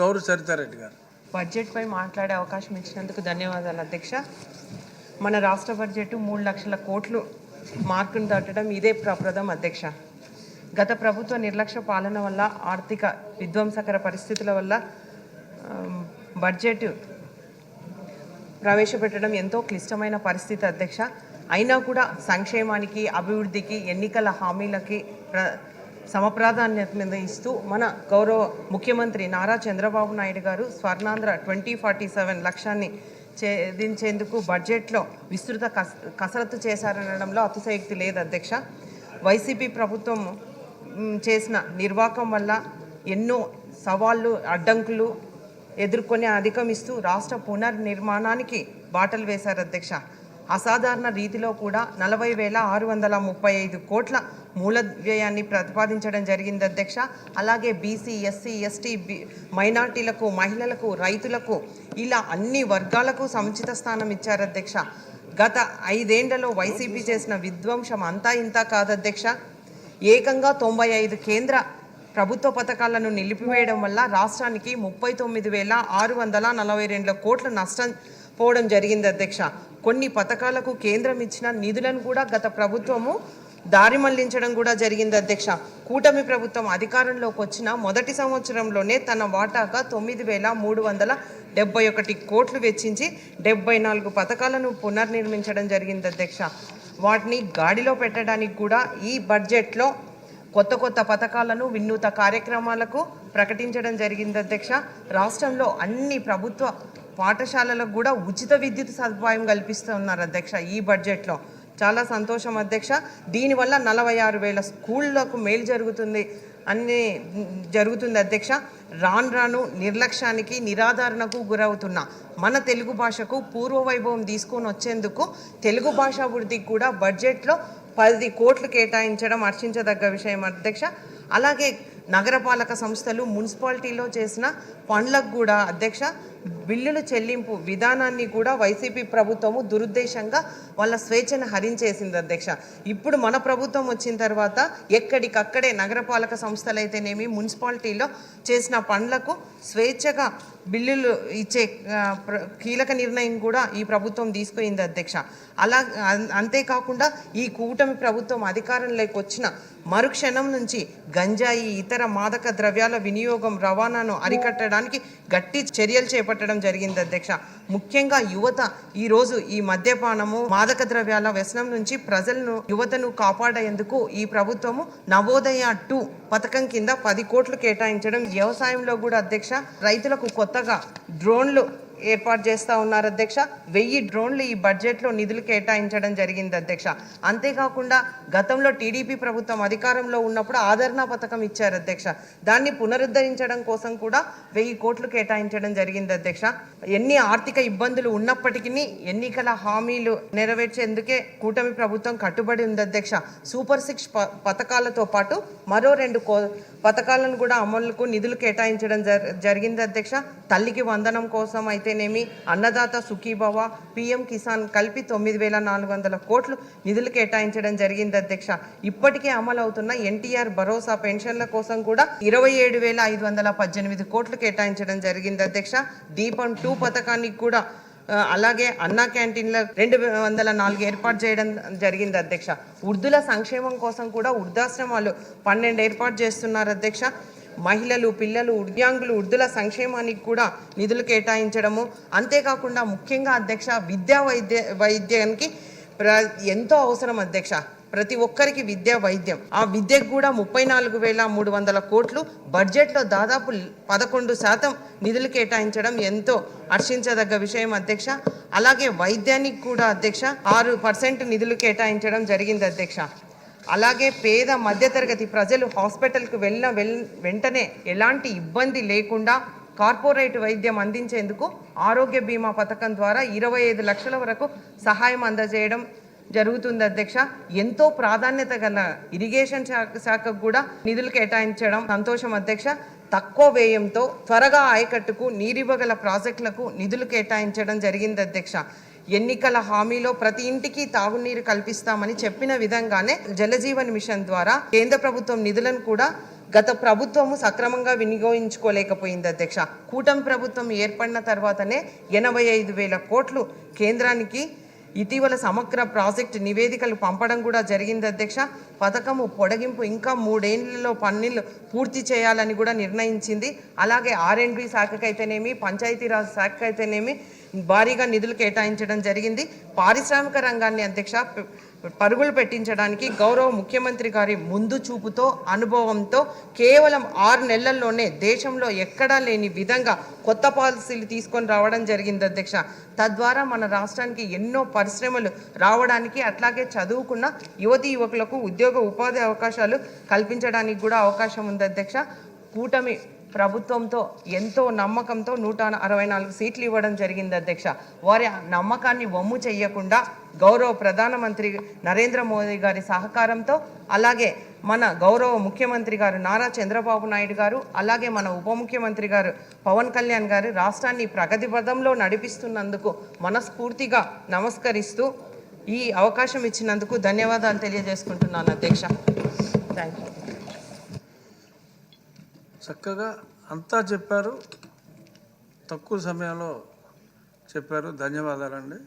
గౌరవ సరితారెడ్డి గారు. బడ్జెట్పై మాట్లాడే అవకాశం ఇచ్చినందుకు ధన్యవాదాలు అధ్యక్ష. మన రాష్ట్ర బడ్జెట్ మూడు లక్షల కోట్లు మార్కును దాటడం ఇదే ప్రప్రదం అధ్యక్ష. గత ప్రభుత్వ నిర్లక్ష్య పాలన వల్ల ఆర్థిక విధ్వంసకర పరిస్థితుల వల్ల బడ్జెట్ ప్రవేశపెట్టడం ఎంతో క్లిష్టమైన పరిస్థితి అధ్యక్ష. అయినా కూడా సంక్షేమానికి అభివృద్ధికి ఎన్నికల హామీలకి ప్ర సమప్రాధాన్యత ఇస్తూ మన గౌరవ ముఖ్యమంత్రి నారా చంద్రబాబు నాయుడు గారు స్వర్ణాంధ్ర ట్వంటీ ఫార్టీ సెవెన్ లక్ష్యాన్ని ఛేదించేందుకు బడ్జెట్లో విస్తృత కస కసరత్తు చేశారనడంలో అతిశయోక్తి లేదు అధ్యక్ష. వైసీపీ ప్రభుత్వం చేసిన నిర్వాకం వల్ల ఎన్నో సవాళ్ళు అడ్డంకులు ఎదుర్కొని అధిగమిస్తూ రాష్ట్ర పునర్నిర్మాణానికి బాటలు వేశారు అధ్యక్ష. అసాధారణ రీతిలో కూడా నలభై వేల ఆరు వందల ముప్పై ఐదు కోట్ల మూల వ్యయాన్ని ప్రతిపాదించడం జరిగింది అధ్యక్ష. అలాగే బీసీ ఎస్సీ ఎస్టీ బి మైనార్టీలకు మహిళలకు రైతులకు ఇలా అన్ని వర్గాలకు సముచిత స్థానం ఇచ్చారు అధ్యక్ష. గత ఐదేండ్లలో వైసీపీ చేసిన విధ్వంసం అంతా ఇంతా కాదు అధ్యక్ష. ఏకంగా తొంభై ఐదు కేంద్ర ప్రభుత్వ పథకాలను నిలిపివేయడం వల్ల రాష్ట్రానికి ముప్పై తొమ్మిది వేల ఆరు వందల నలభై రెండు కోట్ల నష్టం పోవడం జరిగింది అధ్యక్ష. కొన్ని పథకాలకు కేంద్రం ఇచ్చిన నిధులను కూడా గత ప్రభుత్వము దారి మళ్ళించడం కూడా జరిగింది అధ్యక్ష. కూటమి ప్రభుత్వం అధికారంలోకి వచ్చిన మొదటి సంవత్సరంలోనే తన వాటాగా తొమ్మిది వేల మూడు వందల డెబ్బై ఒకటి కోట్లు వెచ్చించి డెబ్బై నాలుగు పథకాలను పునర్నిర్మించడం జరిగింది అధ్యక్ష. వాటిని గాడిలో పెట్టడానికి కూడా ఈ బడ్జెట్లో కొత్త కొత్త పథకాలను వినూత కార్యక్రమాలకు ప్రకటించడం జరిగింది అధ్యక్ష. రాష్ట్రంలో అన్ని ప్రభుత్వ పాఠశాలలకు కూడా ఉచిత విద్యుత్ సదుపాయం కల్పిస్తున్నారు అధ్యక్ష ఈ బడ్జెట్లో. చాలా సంతోషం అధ్యక్ష. దీనివల్ల నలభై ఆరు వేల స్కూళ్ళకు మేలు జరుగుతుంది అన్ని జరుగుతుంది అధ్యక్ష. రాను రాను నిర్లక్ష్యానికి నిరాధారణకు గురవుతున్న మన తెలుగు భాషకు పూర్వవైభవం తీసుకొని వచ్చేందుకు తెలుగు భాష అభివృద్ధికి కూడా బడ్జెట్లో పది కోట్లు కేటాయించడం హర్షించదగ్గ విషయం అధ్యక్ష. అలాగే నగరపాలక సంస్థలు మున్సిపాలిటీలో చేసిన పనులకు కూడా అధ్యక్ష బిల్లుల చెల్లింపు విధానాన్ని కూడా వైసీపీ ప్రభుత్వము దురుద్దేశంగా వాళ్ళ స్వేచ్ఛను హరించేసింది అధ్యక్ష. ఇప్పుడు మన ప్రభుత్వం వచ్చిన తర్వాత ఎక్కడికక్కడే నగరపాలక సంస్థలు అయితేనేమి మున్సిపాలిటీలో చేసిన పనులకు స్వేచ్ఛగా బిల్లులు ఇచ్చే కీలక నిర్ణయం కూడా ఈ ప్రభుత్వం తీసుకుంది అధ్యక్ష. అలా అం- అంతేకాకుండా ఈ కూటమి ప్రభుత్వం అధికారంలోకి వచ్చిన మరుక్షణం నుంచి గంజాయి ఇతర మాదక ద్రవ్యాల వినియోగం రవాణాను అరికట్టడానికి గట్టి చర్యలు చేపట్టడం జరిగింది అధ్యక్ష. ముఖ్యంగా యువత ఈ రోజు ఈ మద్యపానము మాదక ద్రవ్యాల వ్యసనం నుంచి ప్రజలను యువతను కాపాడేందుకు ఈ ప్రభుత్వము నవోదయ టూ పథకం కింద పది కోట్లు కేటాయించడం వ్యవసాయంలో కూడా అధ్యక్ష. రైతులకు కొత్తగా డ్రోన్లు ఏర్పాటు చేస్తూ ఉన్నారు అధ్యక్ష. వెయ్యి డ్రోన్లు ఈ బడ్జెట్లో నిధులు కేటాయించడం జరిగింది అధ్యక్ష. అంతేకాకుండా గతంలో టీడీపీ ప్రభుత్వం అధికారంలో ఉన్నప్పుడు ఆదరణ పథకం ఇచ్చారు అధ్యక్ష. దాన్ని పునరుద్ధరించడం కోసం కూడా వెయ్యి కోట్లు కేటాయించడం జరిగింది అధ్యక్ష. ఎన్ని ఆర్థిక ఇబ్బందులు ఉన్నప్పటికీ ఎన్నికల హామీలు నెరవేర్చేందుకే కూటమి ప్రభుత్వం కట్టుబడి ఉంది అధ్యక్ష. సూపర్ సిక్స్ ప- పథకాలతో పాటు మరో రెండు కో పథకాలను కూడా అమలుకు నిధులు కేటాయించడం జరిగింది అధ్యక్ష. తల్లికి వందనం కోసం అయితే అయితేనేమి అన్నదాత సుఖీభవ పిఎం కిసాన్ కలిపి తొమ్మిది వేల నాలుగు వందల కోట్లు నిధులు కేటాయించడం జరిగింది అధ్యక్ష. ఇప్పటికే అమలు అవుతున్న ఎన్టీఆర్ భరోసా పెన్షన్ల కోసం కూడా ఇరవై ఏడు వేల ఐదు వందల పద్దెనిమిది కోట్లు కేటాయించడం జరిగింది అధ్యక్ష. దీపం టూ పథకానికి కూడా అలాగే అన్నా క్యాంటీన్ల రెండు వందల నాలుగు ఏర్పాటు చేయడం జరిగింది అధ్యక్ష. వృద్ధుల సంక్షేమం కోసం కూడా వృద్ధాశ్రమాలు పన్నెండు ఏర్పాటు చేస్తున్నారు అధ్యక్ష. మహిళలు పిల్లలు ఉద్యాంగులు వృద్ధుల సంక్షేమానికి కూడా నిధులు కేటాయించడము. అంతేకాకుండా ముఖ్యంగా అధ్యక్ష విద్యా వైద్య వైద్యానికి ప్ర ఎంతో అవసరం అధ్యక్ష. ప్రతి ఒక్కరికి విద్య వైద్యం. ఆ విద్యకు కూడా ముప్పై నాలుగు వేల మూడు వందల కోట్లు. బడ్జెట్లో దాదాపు పదకొండు శాతం నిధులు కేటాయించడం ఎంతో హర్షించదగ్గ విషయం అధ్యక్ష. అలాగే వైద్యానికి కూడా అధ్యక్ష ఆరు పర్సెంట్ నిధులు కేటాయించడం జరిగింది అధ్యక్ష. అలాగే పేద మధ్యతరగతి ప్రజలు హాస్పిటల్కు వెళ్ళిన వెల్ వెంటనే ఎలాంటి ఇబ్బంది లేకుండా కార్పొరేట్ వైద్యం అందించేందుకు ఆరోగ్య బీమా పథకం ద్వారా ఇరవై ఐదు లక్షల వరకు సహాయం అందజేయడం జరుగుతుంది అధ్యక్ష. ఎంతో ప్రాధాన్యత గల ఇరిగేషన్ శాఖ శాఖకు కూడా నిధులు కేటాయించడం సంతోషం అధ్యక్ష. తక్కువ వ్యయంతో త్వరగా ఆయకట్టుకు నీరివ్వగల ప్రాజెక్టులకు నిధులు కేటాయించడం జరిగింది అధ్యక్ష. ఎన్నికల హామీలో ప్రతి ఇంటికి తాగునీరు కల్పిస్తామని చెప్పిన విధంగానే జలజీవన్ మిషన్ ద్వారా కేంద్ర ప్రభుత్వం నిధులను కూడా గత ప్రభుత్వము సక్రమంగా వినియోగించుకోలేకపోయింది అధ్యక్ష. కూటమి ప్రభుత్వం ఏర్పడిన తర్వాతనే ఎనభై ఐదు వేల కోట్లు కేంద్రానికి ఇటీవల సమగ్ర ప్రాజెక్ట్ నివేదికలు పంపడం కూడా జరిగింది అధ్యక్ష. పథకము పొడగింపు ఇంకా మూడేళ్ళలో పన్నులు పూర్తి చేయాలని కూడా నిర్ణయించింది. అలాగే ఆర్ఎండ్బి శాఖకైతేనేమి పంచాయతీరాజ్ శాఖకైతేనేమి భారీగా నిధులు కేటాయించడం జరిగింది. పారిశ్రామిక రంగాన్ని అధ్యక్ష పరుగులు పెట్టించడానికి గౌరవ ముఖ్యమంత్రి గారి ముందు చూపుతో అనుభవంతో కేవలం ఆరు నెలల్లోనే దేశంలో ఎక్కడా లేని విధంగా కొత్త పాలసీలు తీసుకొని రావడం జరిగింది అధ్యక్ష. తద్వారా మన రాష్ట్రానికి ఎన్నో పరిశ్రమలు రావడానికి అట్లాగే చదువుకున్న యువతి యువకులకు ఉద్యోగ ఉపాధి అవకాశాలు కల్పించడానికి కూడా అవకాశం ఉంది అధ్యక్ష. కూటమి ప్రభుత్వంతో ఎంతో నమ్మకంతో నూట అరవై నాలుగు సీట్లు ఇవ్వడం జరిగింది అధ్యక్ష. వారి నమ్మకాన్ని వమ్ము చేయకుండా గౌరవ ప్రధానమంత్రి నరేంద్ర మోదీ గారి సహకారంతో అలాగే మన గౌరవ ముఖ్యమంత్రి గారు నారా చంద్రబాబు నాయుడు గారు అలాగే మన ఉప ముఖ్యమంత్రి గారు పవన్ కళ్యాణ్ గారు రాష్ట్రాన్ని ప్రగతి పదంలో నడిపిస్తున్నందుకు మనస్ఫూర్తిగా నమస్కరిస్తూ ఈ అవకాశం ఇచ్చినందుకు ధన్యవాదాలు తెలియజేసుకుంటున్నాను అధ్యక్ష. థ్యాంక్ యూ చక్కగా అంతా చెప్పారు. తక్కువ సమయంలో చెప్పారు. ధన్యవాదాలండి.